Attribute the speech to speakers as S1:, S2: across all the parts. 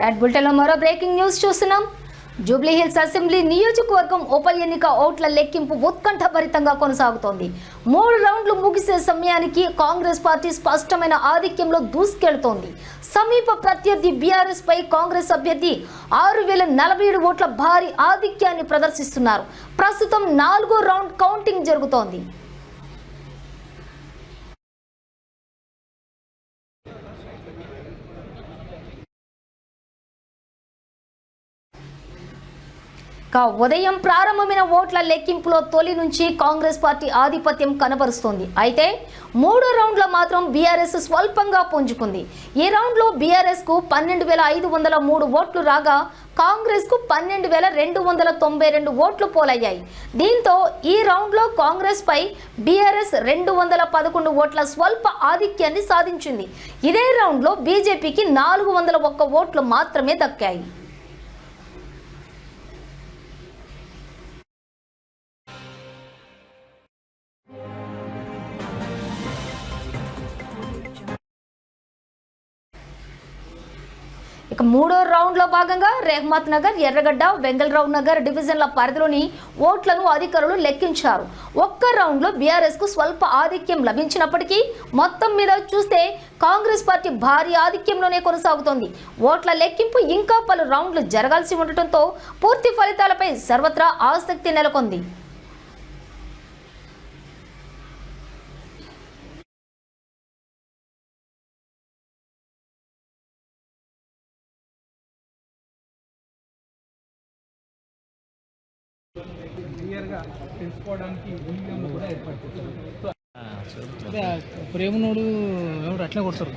S1: Right బులెటిన్లో మరో breaking news చూస్తున్నాం. జూబ్లీహిల్స్ అసెంబ్లీ నియోజకవర్గం ఉప ఎన్నిక ఓట్ల లెక్కింపు ఉత్కంఠభరితంగా కొనసాగుతోంది. మూడు రౌండ్లు ముగిసే సమయానికి కాంగ్రెస్ పార్టీ స్పష్టమైన ఆధిక్యంలో దూసుకెళ్తోంది. సమీప ప్రత్యర్థి బీఆర్ఎస్ పై కాంగ్రెస్ అభ్యర్థి ఆరు వేల నలభై ఏడు ఓట్ల భారీ ఆధిక్యాన్ని ప్రదర్శిస్తున్నారు. ప్రస్తుతం నాలుగో రౌండ్ కౌంటింగ్ జరుగుతోంది. ఉదయం ప్రారంభమైన ఓట్ల లెక్కింపులో తొలి నుంచి కాంగ్రెస్ పార్టీ ఆధిపత్యం కనబరుస్తోంది. అయితే మూడు రౌండ్లో మాత్రం బీఆర్ఎస్ స్వల్పంగా పుంజుకుంది. ఈ రౌండ్లో బీఆర్ఎస్కు పన్నెండు వేల ఐదు వందల మూడు ఓట్లు రాగా కాంగ్రెస్కు పన్నెండు వేల రెండు వందల తొంభై రెండు ఓట్లు పోలయ్యాయి. దీంతో ఈ రౌండ్లో కాంగ్రెస్పై బీఆర్ఎస్ రెండు వందల పదకొండు ఓట్ల స్వల్ప ఆధిక్యాన్ని సాధించింది. ఇదే రౌండ్లో బీజేపీకి నాలుగు వందల ఒక్క ఓట్లు మాత్రమే దక్కాయి. మూడో రౌండ్లో భాగంగా రేహ్మత్ నగర్ ఎర్రగడ్డ వెంగళరావు నగర్ డివిజన్ల పరిధిలోని ఓట్లను అధికారులు లెక్కించారు. ఒక్క రౌండ్లో బీఆర్ఎస్కు స్వల్ప ఆధిక్యం లభించినప్పటికీ మొత్తం మీద చూస్తే కాంగ్రెస్ పార్టీ భారీ ఆధిక్యంలోనే కొనసాగుతోంది. ఓట్ల లెక్కింపు ఇంకా పలు రౌండ్లు జరగాల్సి ఉండటంతో పూర్తి ఫలితాలపై సర్వత్రా ఆసక్తి నెలకొంది.
S2: క్లియర్గా తెలుసుకోవడానికి వీడియోలు కూడా ఏర్పాటు చేశారు
S3: అదే ఆ ప్రేమనోడు ఎవరు అట్లా కొడతారు.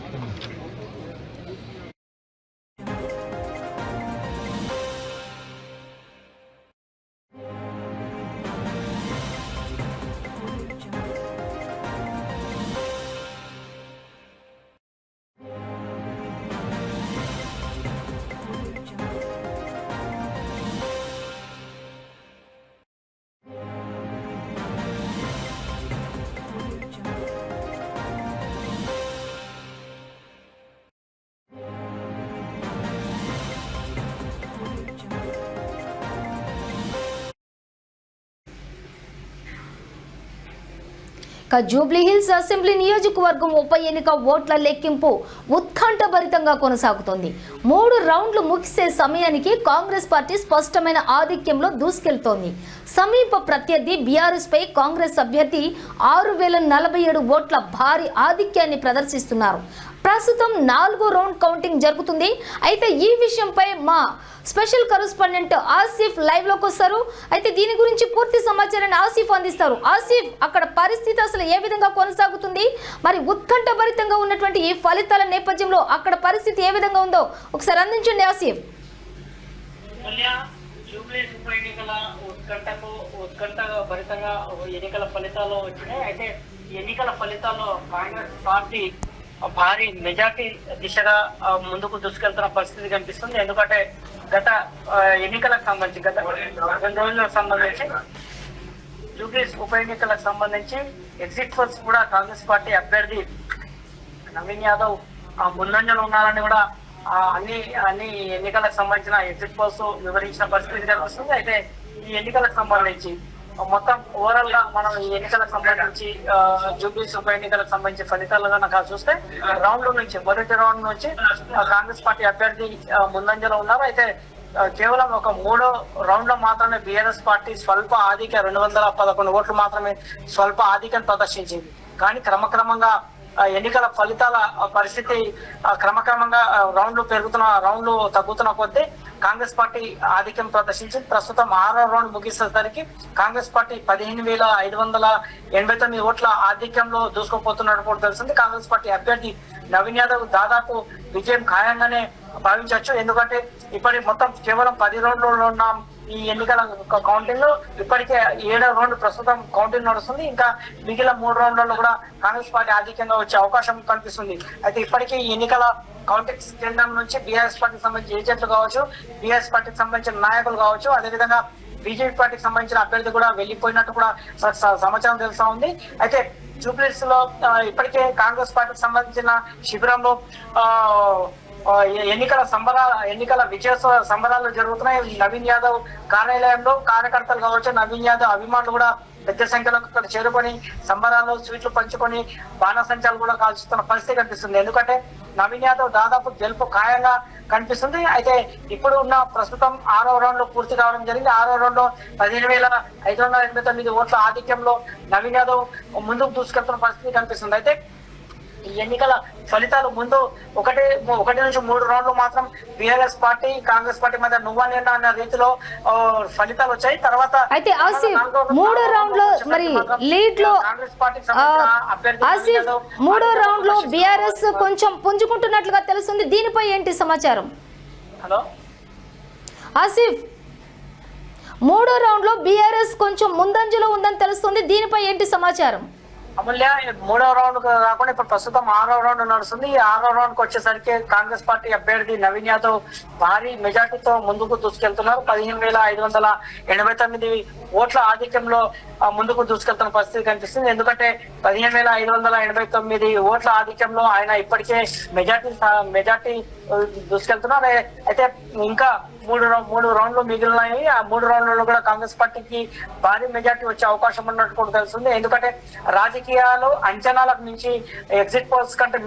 S1: ఇక జూబ్లీహిల్స్ అసెంబ్లీ నియోజకవర్గం ఉప ఎన్నిక ఓట్ల లెక్కింపు ఉత్కంఠభరితంగా కొనసాగుతోంది. మూడు రౌండ్లు ముగిసే సమయానికి కాంగ్రెస్ పార్టీ స్పష్టమైన ఆధిక్యంలో దూసుకెళ్తోంది. సమీప ప్రత్యర్థి బీఆర్ఎస్ పై కాంగ్రెస్ అభ్యర్థి ఆరు వేల నలభై ఏడు ఓట్ల భారీ ఆధిక్యాన్ని ప్రదర్శిస్తున్నారు. ప్రస్తుతం నాలుగో రౌండ్ కౌంటింగ్ జరుగుతుంది. అయితే ఈ విషయంపై మా స్పెషల్ కరస్పాండెంట్ ఆసిఫ్ లైవ్లోకి వస్తారు. అయితే దీని గురించి పూర్తి సమాచారాన్ని ఆసిఫ్ అందిస్తారు. ఆసిఫ్ అక్కడ పరిస్థితి అసలు ఏ విధంగా కొనసాగుతుంది? మరి ఉత్కంఠభరితంగా ఉన్నటువంటి ఈ ఫలితాల నేపథ్యంలో అక్కడ పరిస్థితి ఏ విధంగా ఉందో ఒకసారి అందించండి ఆసిఫ్.
S4: ఉప ఎన్నికల ఉత్కంఠకు ఉత్కంఠ భరితంగా ఎన్నికల ఫలితాలు వచ్చినాయి. అయితే ఎన్నికల ఫలితాల్లో కాంగ్రెస్ పార్టీ భారీ మెజార్టీ దిశగా ముందుకు దూసుకెళ్తున్న పరిస్థితి కనిపిస్తుంది. ఎందుకంటే గత ఎన్నికలకు సంబంధించి గత రెండు రోజులకు సంబంధించి జూబ్లీస్ ఉప ఎన్నికలకు సంబంధించి ఎగ్జిట్ పోల్స్ కూడా కాంగ్రెస్ పార్టీ అభ్యర్థి నవీన్ యాదవ్ ఆ, ముందంజలో ఉన్నారని కూడా ఆ, అన్ని అన్ని ఎన్నికలకు సంబంధించిన ఎగ్జిట్ పోల్స్ వివరించిన పరిస్థితి కనిపిస్తుంది. అయితే ఈ ఎన్నికలకు సంబంధించి మొత్తం ఓవరాల్గా మనం ఈ ఎన్నికలకు సంబంధించి జూబ్లీస్ ఉప ఎన్నికలకు సంబంధించి ఫలితాలు కనుక చూస్తే రౌండ్ నుంచి మొదటి రౌండ్ నుంచి కాంగ్రెస్ పార్టీ అభ్యర్థి ముందంజలో ఉన్నారు. అయితే కేవలం ఒక మూడో రౌండ్లో మాత్రమే బిఆర్ఎస్ పార్టీ స్వల్ప ఆధిక్య రెండు వందల పదకొండు ఓట్లు మాత్రమే స్వల్ప ఆధిక్యం ప్రదర్శించింది. కానీ క్రమక్రమంగా ఎన్నికల ఫలితాల పరిస్థితి క్రమక్రమంగా రౌండ్లు పెరుగుతున్న రౌండ్లు తగ్గుతున్న కొద్దీ కాంగ్రెస్ పార్టీ ఆధిక్యం ప్రదర్శించి ప్రస్తుతం ఆరో రౌండ్ ముగిసేసరికి కాంగ్రెస్ పార్టీ పదిహేను వేల ఐదు వందల ఎనభై తొమ్మిది ఓట్ల ఆధిక్యంలో దూసుకుపోతున్నట్టు కూడా తెలిసింది కాంగ్రెస్ పార్టీ అభ్యర్థి నవీన్ యాదవ్ దాదాపు విజయం ఖాయంగానే భావించవచ్చు. ఎందుకంటే ఇప్పటి మొత్తం కేవలం పది రౌండ్లలో ఉన్న. ఈ ఎన్నికల కౌంటింగ్లో ఇప్పటికే ఏడో రౌండ్ ప్రస్తుతం కౌంటింగ్ నడుస్తుంది. ఇంకా మిగిలిన మూడు రౌండ్లలో కూడా కాంగ్రెస్ పార్టీ ఆధిక్యంగా వచ్చే అవకాశం కనిపిస్తుంది. అయితే ఇప్పటికే ఈ ఎన్నికల కౌంటింగ్ కేంద్రం నుంచి బీఆర్ఎస్ పార్టీకి సంబంధించిన ఏజెంట్లు కావచ్చు బీఆర్ఎస్ పార్టీకి సంబంధించిన నాయకులు కావచ్చు అదేవిధంగా బీజేపీ పార్టీకి సంబంధించిన అభ్యర్థి కూడా వెళ్ళిపోయినట్టు కూడా స- స- సమాచారం తెలుస్తా ఉంది. అయితే జూబ్లీస్లో ఇప్పటికే కాంగ్రెస్ పార్టీకి సంబంధించిన శిబిరంలో ఆ, ఎన్నికల సంబరాల ఎన్నికల విజయోత్సవ సంబరాలు జరుగుతున్నాయి. నవీన్ యాదవ్ కార్యాలయంలో కార్యకర్తలు కావచ్చు నవీన్ యాదవ్ అభిమానులు కూడా పెద్ద సంఖ్యలో అక్కడ చేరుకొని సంబరాలు స్వీట్లు పంచుకొని బాణసంచాలు కూడా కాల్చుతున్న పరిస్థితి కనిపిస్తుంది. ఎందుకంటే నవీన్ యాదవ్ దాదాపు గెలుపు ఖాయంగా కనిపిస్తుంది. అయితే ఇప్పుడు ఉన్న ప్రస్తుతం ఆరో రౌండ్లో పూర్తి కావడం జరిగింది. ఆరో రౌండ్లో పదిహేను వేల ఐదు వందల ఎనభై తొమ్మిది ఓట్ల ఆధిక్యంలో నవీన్ యాదవ్ ముందుకు దూసుకెళ్తున్న పరిస్థితి కనిపిస్తుంది. అయితే ఈ ఎన్నికల ఫలితాలు ముందు ఒకటి ఒకటి నుంచి మూడు రౌండ్లు మాత్రం బిఆర్ఎస్ పార్టీ కాంగ్రెస్ పార్టీ మధ్య నువ్వా నేను అన్న రీతిలో ఫలితాలు వచ్చాయి. తర్వాత
S1: అయితే మూడో
S4: రౌండ్లో
S1: మరి లీడ్లో
S4: కాంగ్రెస్ పార్టీకి సంబంధించిన యాదవ్
S1: మూడో
S4: రౌండ్లో.
S1: బీఆర్ఎస్ కొంచెం పుంజుకుంటున్నట్లుగా తెలుస్తుంది. దీనిపై ఏంటి సమాచారం?
S4: హలో?
S1: ఆసిఫ్ మూడో రౌండ్లో బీఆర్ఎస్ కొంచెం ముందంజలో ఉందని తెలుస్తుంది. దీనిపై ఏంటి సమాచారం?
S4: అమూల్య మూడవ రౌండ్ కాకుండా ఇప్పుడు ప్రస్తుతం ఆరో రౌండ్ నడుస్తుంది. ఈ ఆరో రౌండ్కు వచ్చేసరికి కాంగ్రెస్ పార్టీ అభ్యర్థి నవీన్ యాదవ్ భారీ మెజార్టీతో ముందుకు దూసుకెళ్తున్నారు. పదిహేను వేల ఐదు వందల ఎనభై తొమ్మిది ఓట్ల ఆధిక్యంలో ముందుకు దూసుకెళ్తున్న పరిస్థితి కనిపిస్తుంది. ఎందుకంటే పదిహేను వేల ఐదు వందల ఎనభై తొమ్మిది ఓట్ల ఆధిక్యంలో ఆయన ఇప్పటికే మెజార్టీ మెజార్టీ దూసుకెళ్తున్నారు. అయితే ఇంకా మూడు మూడు రౌండ్లు మిగిలినాయి. ఆ మూడు రౌండ్లలో కూడా కాంగ్రెస్ పార్టీకి భారీ మెజార్టీ వచ్చే అవకాశం ఉన్నట్టు కూడా తెలుస్తుంది. ఎందుకంటే రాజకీయాలు అంచనాలకు మించి ఎగ్జిట్ పోల్స్ కంటే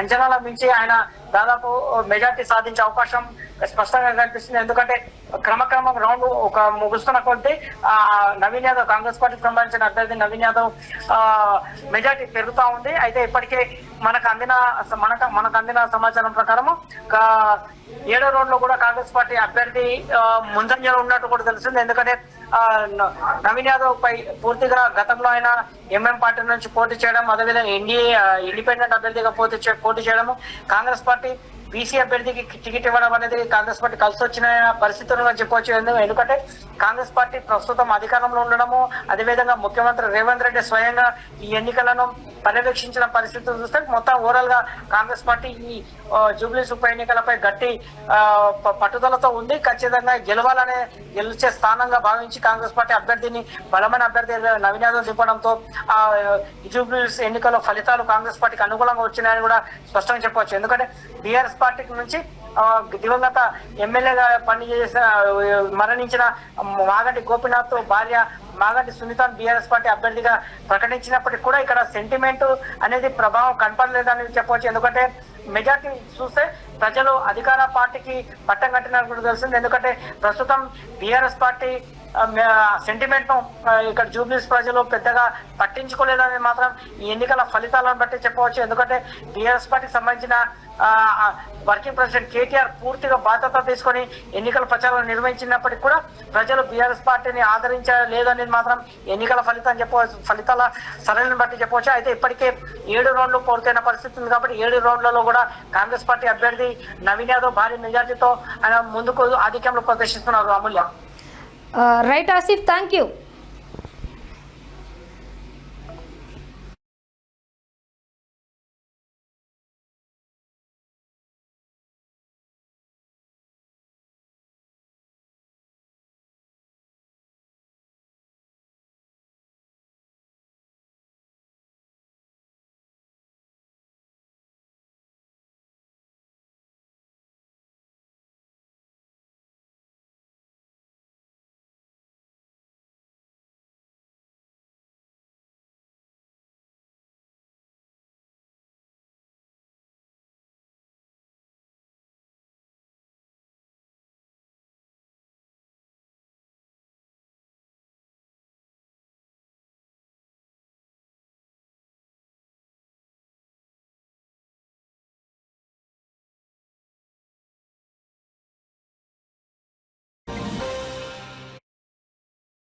S4: అంచనాలకు మించి ఆయన దాదాపు మెజార్టీ సాధించే అవకాశం స్పష్టంగా కనిపిస్తుంది. ఎందుకంటే క్రమక్రమం రౌండ్ ఒక ముగుస్తున్న కొద్దీ ఆ నవీన్ యాదవ్ కాంగ్రెస్ పార్టీకి సంబంధించిన అభ్యర్థి నవీన్ యాదవ్ మెజార్టీ పెరుగుతా ఉంది. అయితే ఇప్పటికే మనకు అందిన మనకు మనకు అందిన సమాచారం ప్రకారం ఏడో రౌండ్లో కూడా కాంగ్రెస్ పార్టీ అభ్యర్థి ముందంజలో ఉన్నట్టు కూడా తెలుస్తుంది. ఎందుకంటే నవీన్ యాదవ్ పై పూర్తిగా గతంలో ఆయన ఎంఎం పార్టీ నుంచి పోటీ చేయడం అదేవిధంగా ఎన్డీఏ ఇండిపెండెంట్ అభ్యర్థిగా పోటీ పోటీ చేయడం కాంగ్రెస్ పార్టీ natin బీసీ అభ్యర్థికి టికెట్ ఇవ్వడం అనేది కాంగ్రెస్ పార్టీ కలిసి వచ్చిన పరిస్థితులు చెప్పవచ్చు. ఎందుకంటే కాంగ్రెస్ పార్టీ ప్రస్తుతం అధికారంలో ఉండడము అదేవిధంగా ముఖ్యమంత్రి రేవంత్ రెడ్డి స్వయంగా ఈ ఎన్నికలను పర్యవేక్షించిన పరిస్థితులు చూస్తే మొత్తం ఓవరాల్గా కాంగ్రెస్ పార్టీ ఈ జూబ్లీస్ ఉప ఎన్నికలపై గట్టి పట్టుదలతో ఉంది. ఖచ్చితంగా గెలవాలనే గెలిచే స్థానంగా భావించి కాంగ్రెస్ పార్టీ అభ్యర్థిని బలమైన అభ్యర్థి నవీన్ యాదవ్ దింపడంతో ఆ జూబ్లీస్ ఎన్నికల ఫలితాలు కాంగ్రెస్ పార్టీకి అనుకూలంగా వచ్చినాయని కూడా స్పష్టంగా చెప్పవచ్చు. ఎందుకంటే బీఆర్ఎస్ పార్టీ నుంచి దివంగత ఎమ్మెల్యేగా పనిచేసిన మరణించిన మాగంటి గోపీనాథ్ భార్య మాగంటి సునీతాన్ బీఆర్ఎస్ పార్టీ అభ్యర్థిగా ప్రకటించినప్పటికీ కూడా ఇక్కడ సెంటిమెంట్ అనేది ప్రభావం కనపడలేదని చెప్పవచ్చు. ఎందుకంటే మెజార్టీ చూస్తే ప్రజలు అధికార పార్టీకి పట్టం కట్టినట్టు కూడా తెలుస్తుంది ఎందుకంటే ప్రస్తుతం బీఆర్ఎస్ పార్టీ సెంటిమెంట్ను ఇక్కడ జూబ్లీస్ ప్రజలు పెద్దగా పట్టించుకోలేదని మాత్రం ఈ ఎన్నికల ఫలితాలను బట్టి చెప్పవచ్చు. ఎందుకంటే బీఆర్ఎస్ పార్టీకి సంబంధించిన వర్కింగ్ ప్రెసిడెంట్ కేటీఆర్ పూర్తిగా బాధ్యత తీసుకొని ఎన్నికల ప్రచారం నిర్వహించినప్పటికీ కూడా ప్రజలు బీఆర్ఎస్ పార్టీని ఆదరించలేదనేది మాత్రం ఎన్నికల ఫలితం చెప్పవచ్చు ఫలితాల సరళిని బట్టి చెప్పవచ్చు. అయితే ఇప్పటికే ఏడు రౌండ్లు పూర్తయిన పరిస్థితి ఉంది కాబట్టి ఏడు రౌండ్లలో కూడా కాంగ్రెస్ పార్టీ అభ్యర్థి నవీన్ యాదవ్ భారీ మెజార్టీతో ఆయన ముందుకు ఆధిక్యంలో ప్రదర్శిస్తున్నారు Amulya.
S1: Right Asif thank you